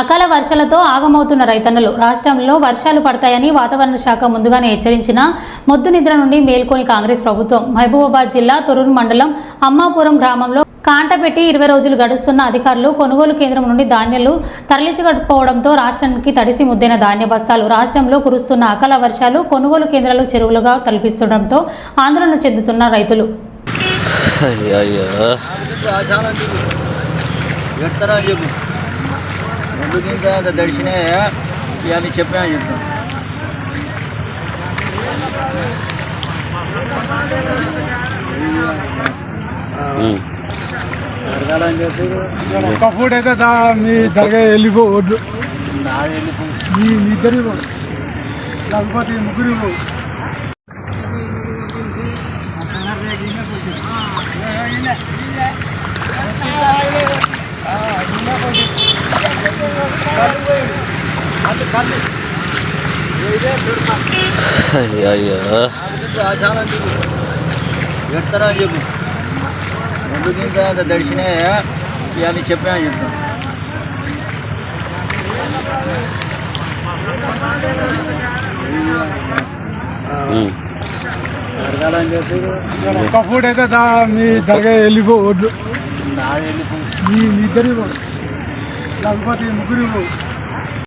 అకాల వర్షాలతో ఆగమవుతున్న రైతన్నలు. రాష్ట్రంలో వర్షాలు పడతాయని వాతావరణ శాఖ ముందుగానే హెచ్చరించిన మొద్దు నిద్ర నుండి మేల్కొని కాంగ్రెస్ ప్రభుత్వం. మహబూబాబాద్ జిల్లా తొర్రూరు మండలం అమ్మాపురం గ్రామంలో కాంటపెట్టి ఇరవై రోజులు గడుస్తున్న అధికారులు కొనుగోలు కేంద్రం నుండి ధాన్యాలు తరలించకపోవడంతో రాష్ట్రానికి తడిసి ముద్దైన ధాన్య బస్తాలు రాష్ట్రంలో కురుస్తున్న అకాల వర్షాలు కొనుగోలు కేంద్రాలు చెరువులుగా తలపిస్తుండటంతో ఆందోళన చెందుతున్న రైతులు. అయ్యో దిన దర్శనే ఇవన్నీ చెప్పా చెప్తాను ఉమ్. అడగాలని చెప్పి ఒక్క ఫుడ్ అయితే దా మీ దగ్గర వెళ్ళిపో వడ్లు మీ ఇద్దరు లేకపోతే ముగ్గురు పో అయ్యో చెప్పు. అని రెండు దిన దర్శనే ఇవన్నీ చెప్పా. చెప్తాను ఒక్క ఫుడ్ అయితే దా మీ దగ్గర వెళ్ళిపో వడ్లు నాది వెళ్ళిపో. మీ ఇద్దరు లేకపోతే ముగ్గురు